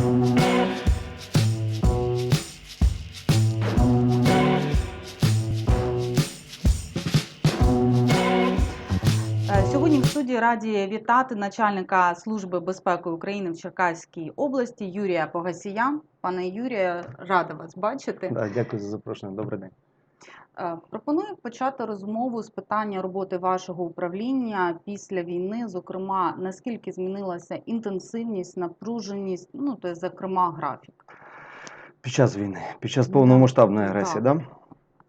Е, Сьогодні в студії раді вітати начальника Служби безпеки України в Черкаській області Юрія Погасія. Пане Юрія, рада вас бачити. Да, дякую за запрошення. Добрий день. Е, Пропоную почати розмову з питання роботи вашого управління після війни. Зокрема, наскільки змінилася інтенсивність, напруженість, ну то есть, зокрема графік. Під час війни, під час повномасштабної агресії, Так. да?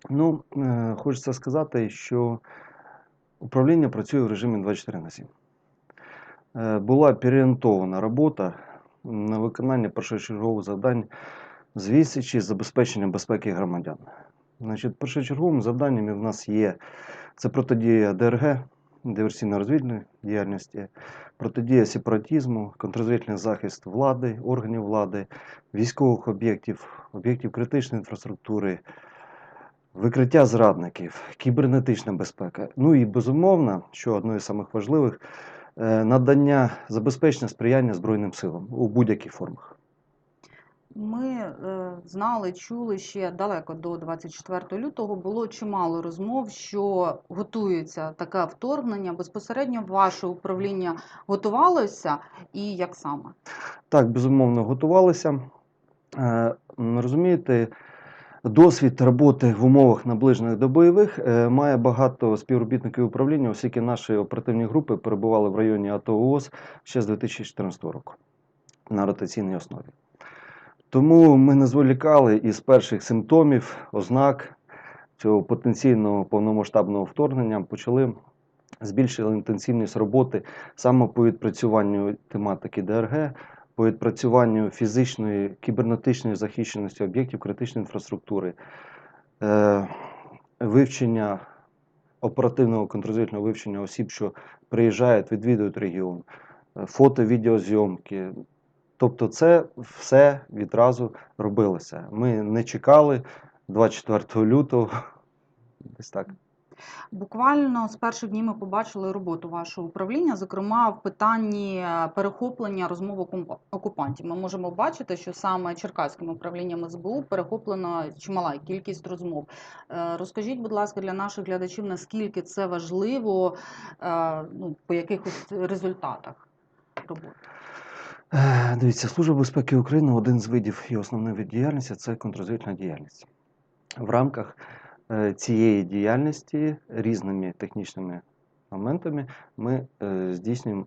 Ну, е, хочеться сказати, що управління працює в режимі 24 на 7. Е, була переорієнтована робота на виконання першочергових завдань з відсічі забезпечення безпеки громадян. Значить, першочерговими завданнями в нас є це протидія ДРГ, диверсійно-розвідної діяльності, протидія сепаратизму, контррозвідувальний захист влади, органів влади, військових об'єктів, об'єктів критичної інфраструктури, викриття зрадників, кібернетична безпека. Ну і безумовно, що одне з самих важливих, е, надання забезпечення сприяння Збройним силам у будь-яких формах. Ми е, знали, чули ще далеко до 24 лютого. Було чимало розмов, що готується таке вторгнення. Безпосередньо ваше управління готувалося, і як саме? Так, безумовно, готувалися. Е, Розумієте, досвід роботи в умовах наближених до бойових е, має багато співробітників управління, оскільки наші оперативні групи перебували в районі АТО ООС ще з 2014 року на ротаційній основі. Тому ми не зволікали із перших симптомів, ознак цього потенційного повномасштабного вторгнення почали збільшили інтенсивність роботи саме по відпрацюванню тематики ДРГ, по відпрацюванню фізичної кібернетичної захищеності об'єктів критичної інфраструктури, е, вивчення оперативного контррозвідувального вивчення осіб, що приїжджають, відвідують регіон, е, фото, відеозйомки. Тобто, це все відразу робилося. Ми не чекали 24 лютого. Десь так. Буквально з перших днів ми побачили роботу вашого управління, зокрема в питанні перехоплення розмов окупантів. Ми можемо бачити, що саме Черкаським управлінням СБУ перехоплена чимала кількість розмов. Е, Розкажіть, будь ласка, для наших глядачів, наскільки це важливо, е, ну, по якихось результатах роботи. Е, Дивіться, Служба безпеки України один з видів і основний вид діяльності це контррозвідувальна діяльність. В рамках е, цієї діяльності різними технічними моментами ми е, здійснюємо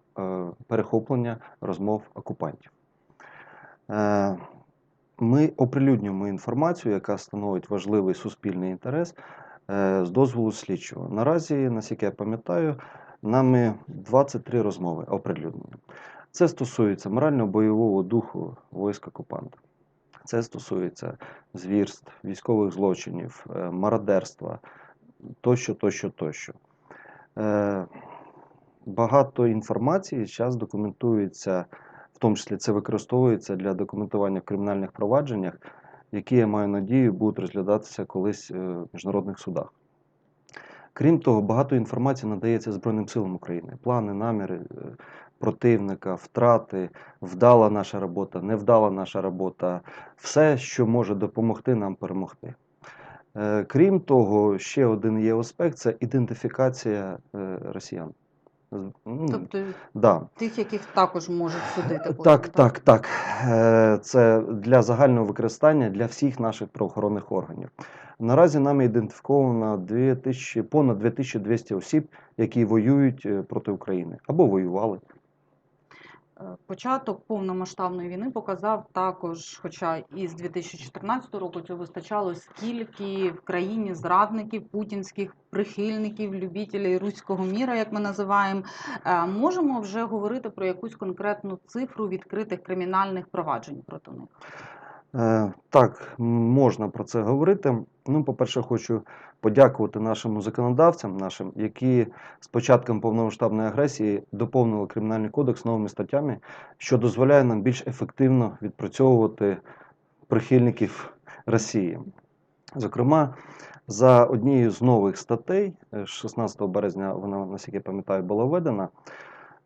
перехоплення розмов окупантів. Ми оприлюднюємо інформацію, яка становить важливий суспільний інтерес з дозволу слідчого. Наразі, наскільки я пам'ятаю, нами 23 розмови оприлюднені. Це стосується морально-бойового духу військ окупанта. Це стосується звірств, військових злочинів, е, мародерства тощо, тощо, тощо. Е, Багато інформації зараз документується, в тому числі це використовується для документування в кримінальних провадженнях, які, я маю надію, будуть розглядатися колись е, в міжнародних судах. Крім того, багато інформації надається Збройним силам України. Плани, наміри противника, втрати, вдала наша робота, невдала наша робота, все, що може допомогти нам перемогти. Е, Крім того, ще один є аспект це ідентифікація е, росіян. Ну, Тобто да. тих, яких також можуть судити. потім, Так, так, так. Е, Це для загального використання для всіх наших правоохоронних органів. Наразі нами ідентифіковано 2000, понад 2200 осіб, які воюють проти України або воювали. Початок повномасштабної війни показав також, хоча і з 2014 року цього вистачало, скільки в країні зрадників, путінських прихильників, любітелів руського міра, як ми називаємо. Е, Можемо вже говорити про якусь конкретну цифру відкритих кримінальних проваджень проти них. Е, Так, можна про це говорити. Ну, по-перше, хочу подякувати нашим законодавцям, нашим, які з початком повномасштабної агресії доповнили кримінальний кодекс новими статтями, що дозволяє нам більш ефективно відпрацьовувати прихильників Росії. Зокрема, за однією з нових статей, е, 16 березня вона, наскільки я пам'ятаю, була введена.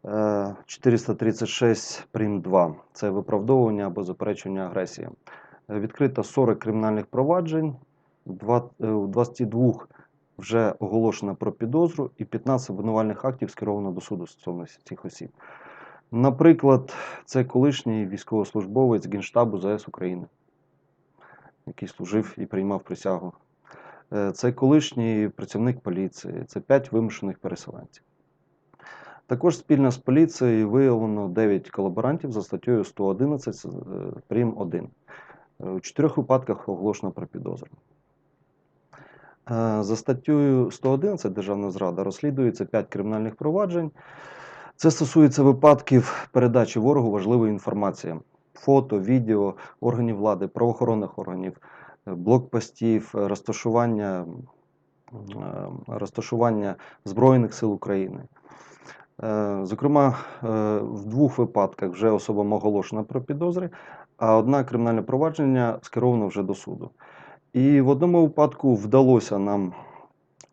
Е, 436 прим. 2 – це виправдовування або заперечення агресії. Е, Відкрито 40 кримінальних проваджень, е, у 22 вже оголошено про підозру і 15 обвинувальних актів скеровано до суду стосовно цих осіб. Наприклад, це колишній військовослужбовець Генштабу ЗС України, який служив і приймав присягу. Е, Це колишній працівник поліції, це 5 вимушених переселенців. Також спільно з поліцією виявлено 9 колаборантів за статтею 111 е, прим. 1. Е, У чотирьох випадках оголошено про підозру. Е, За статтею 111 Державна зрада розслідується 5 кримінальних проваджень. Це стосується випадків передачі ворогу важливої інформації: фото, відео органів влади, правоохоронних органів, е, блокпостів, е, розташування, розташування Збройних сил України. Зокрема, в двох випадках вже особам оголошено про підозри, а одне кримінальне провадження скеровано вже до суду. І в одному випадку вдалося нам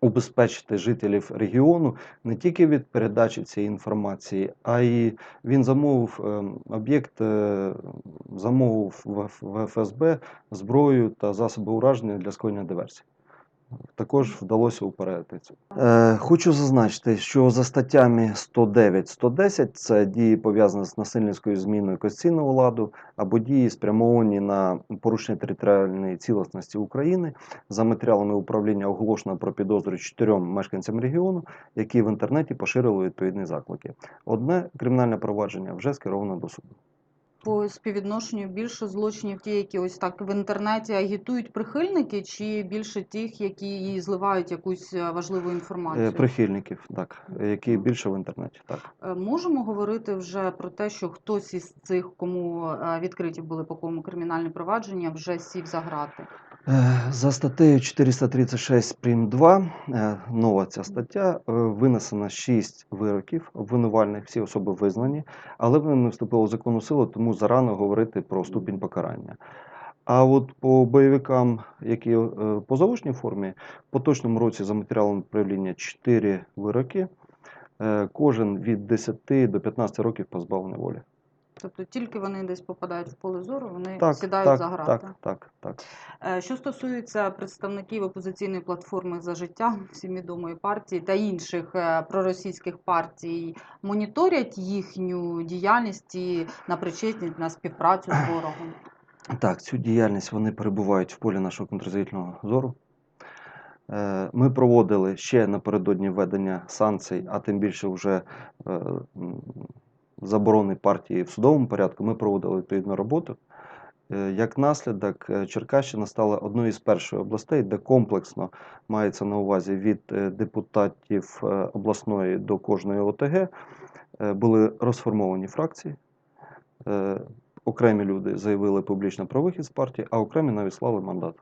убезпечити жителів регіону не тільки від передачі цієї інформації, а й він замовив е, об'єкт, е, замовив в ФСБ зброю та засоби ураження для скоєння диверсій. Також вдалося упередити. Е, хочу зазначити, що за статтями 109-110 це дії пов'язані з насильницькою зміною конституційного ладу або дії спрямовані на порушення територіальної цілісності України за матеріалами управління оголошено про підозру чотирьом мешканцям регіону, які в інтернеті поширили відповідні заклики. Одне кримінальне провадження вже скеровано до суду. По співвідношенню більше злочинів ті, які ось так в інтернеті агітують прихильники, чи більше тих, які її зливають якусь е, важливу Е, інформацію? Прихильників, так, які більше в інтернеті, так. Е, Можемо говорити вже про те, що хтось із цих, кому відкриті були по кому кримінальні провадження, вже сів за грати. Е, За статтею 436 прим. 2, е, нова ця стаття, е, винесено 6 вироків обвинувальних, всі особи визнані, але вони не вступили в законну силу, тому зарано говорити про ступінь покарання. А от по бойовикам, які по заочній формі, в поточному році за матеріалом управління 4 вироки, кожен від 10 до 15 років позбавлення волі. Тобто тільки вони десь попадають в поле зору, вони Так, сідають так, за грати. так, так, так. Е, Що стосується представників опозиційної платформи за життя, всім відомої партії та інших е, проросійських партій, моніторять їхню діяльність і на причетність на співпрацю з ворогом. Так, цю діяльність вони перебувають в полі нашого контррозвідувального зору. Е, Ми проводили ще напередодні введення санкцій, а тим більше вже заборони партії в судовому порядку. Ми проводили відповідну роботу. Е, Як наслідок, е, Черкащина стала одною із перших областей, де комплексно мається на увазі від е, депутатів обласної до кожної ОТГ були розформовані фракції. Окремі люди заявили публічно про вихід з партії, а окремі навіть слали мандат.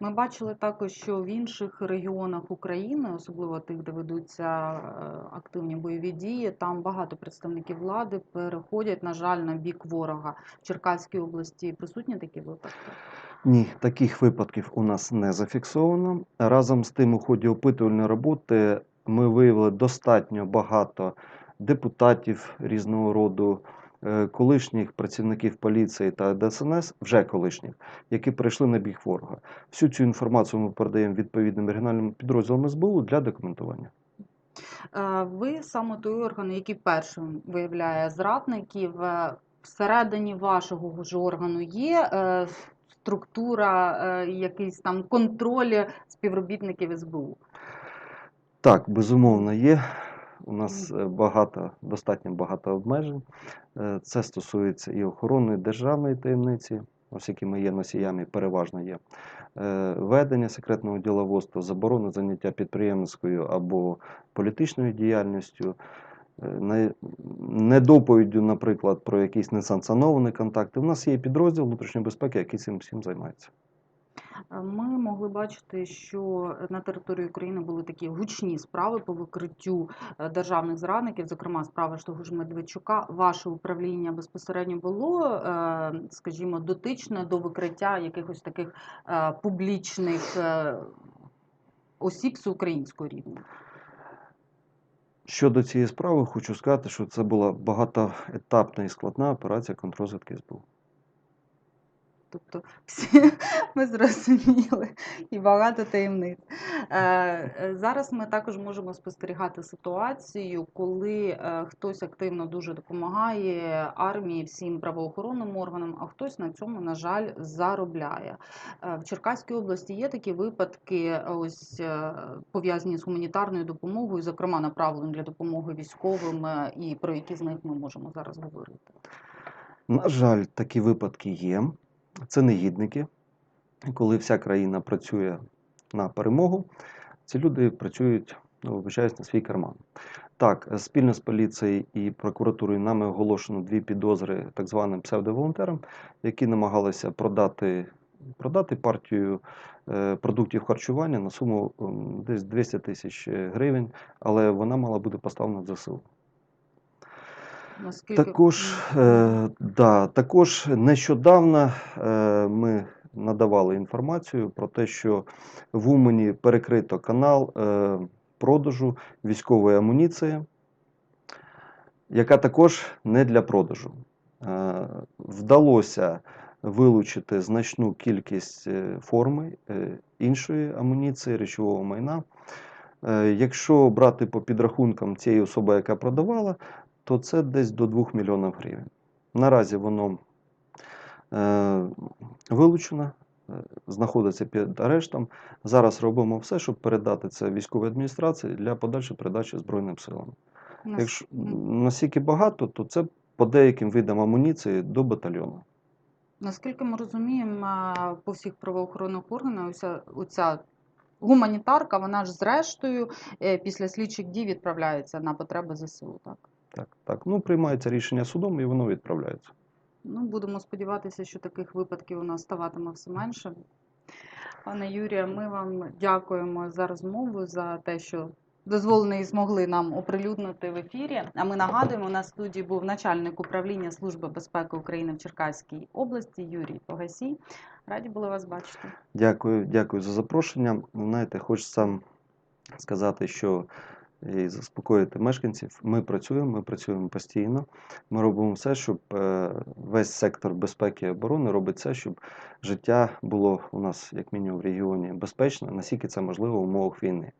Ми бачили також, що в інших регіонах України, особливо тих, де ведуться е, активні бойові дії, там багато представників влади переходять, на жаль, на бік ворога. В Черкаській області присутні такі випадки. Ні, таких випадків у нас не зафіксовано. Разом з тим, у ході опитувальної роботи ми виявили достатньо багато депутатів різного роду, колишніх працівників поліції та ДСНС, вже колишніх, які перейшли на біг ворога. Всю цю інформацію ми передаємо відповідним регіональним підрозділам СБУ для документування. Е, Ви саме той орган, який першим виявляє зрадників. Е, Всередині вашого ж органу є е, структура, е, якийсь там контроль співробітників СБУ. Так, безумовно, є. У нас е, багато, достатньо багато обмежень. Е, Це стосується і охорони державної таємниці, оскільки ми є носіями, переважно є е, ведення секретного діловодства, заборони заняття підприємницькою або політичною діяльністю, недоповіддю, наприклад, про якісь несанкціоновані контакти. У нас є підрозділ внутрішньої безпеки, який цим всім займається. Ми могли бачити, що на території України були такі гучні справи по викриттю е, державних зрадників, зокрема справа того ж Медведчука. Ваше управління безпосередньо було, е, скажімо, дотичне до викриття якихось таких е, публічних осіб з українського рівня. Щодо цієї справи, хочу сказати, що це була багатоетапна і складна операція контррозвідки СБУ. Тобто всі ми зрозуміли і багато таємниць. Е, е, Зараз ми також можемо спостерігати ситуацію, коли е, хтось активно дуже допомагає армії, всім правоохоронним органам, а хтось на цьому, на жаль, заробляє. В Черкаській області є такі випадки, ось пов'язані з гуманітарною допомогою, зокрема направлені для допомоги військовим, і про які з них ми можемо зараз говорити. На жаль, такі випадки є. Це негідники. Коли вся країна працює на перемогу, ці люди працюють, ну, вибачаюсь, на свій карман. Так, спільно з поліцією і прокуратурою нами оголошено дві підозри так званим псевдоволонтерам, які намагалися продати, продати партію е, продуктів харчування на суму десь 200 тисяч гривень, але вона мала бути поставлена в ЗСУ. Наскільки Також, е, да, також нещодавно е, ми надавали інформацію про те, що в Умані перекрито канал е, продажу військової амуніції, яка також не для продажу. Е, вдалося вилучити значну кількість е, форми е, іншої амуніції, речового майна. Е, Якщо брати по підрахункам цієї особи, яка продавала, то це десь до 2 мільйонів гривень. Наразі воно е, вилучено, е, знаходиться під арештом. Зараз робимо все, щоб передати це військовій адміністрації для подальшої передачі Збройним силам. Нас- Якщо Мгм. настільки багато, то це по деяким видам амуніції до батальйону. Наскільки ми розуміємо, по всіх правоохоронних органах оця, оця гуманітарка, вона ж зрештою е, після слідчих дій відправляється на потреби ЗСУ. Так? Так, так. Ну, приймається рішення судом і воно відправляється. Ну, будемо сподіватися, що таких випадків у нас ставатиме все менше. Пане Юрія, ми вам дякуємо за розмову, за те, що дозволені і змогли нам оприлюднити в ефірі. А ми нагадуємо, у нас в студії був начальник управління Служби безпеки України в Черкаській області Юрій Погасій. Раді були вас бачити. Дякую, дякую за запрошення. Знаєте, хочеться сказати, що і заспокоїти мешканців. Ми працюємо, ми працюємо постійно. Ми робимо все, щоб е, весь сектор безпеки і оборони робить все, щоб життя було у нас, як мінімум, в регіоні безпечне, наскільки це можливо в умовах війни.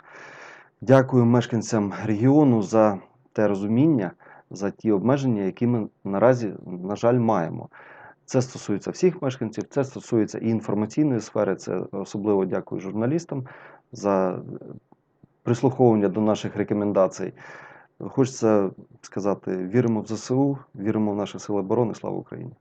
Дякую мешканцям регіону за те розуміння, за ті обмеження, які ми наразі, на жаль, маємо. Це стосується всіх мешканців, це стосується і інформаційної сфери. Це особливо дякую журналістам за прислуховування до наших рекомендацій. Хочеться сказати: віримо в ЗСУ, віримо в наші сили оборони. Слава Україні!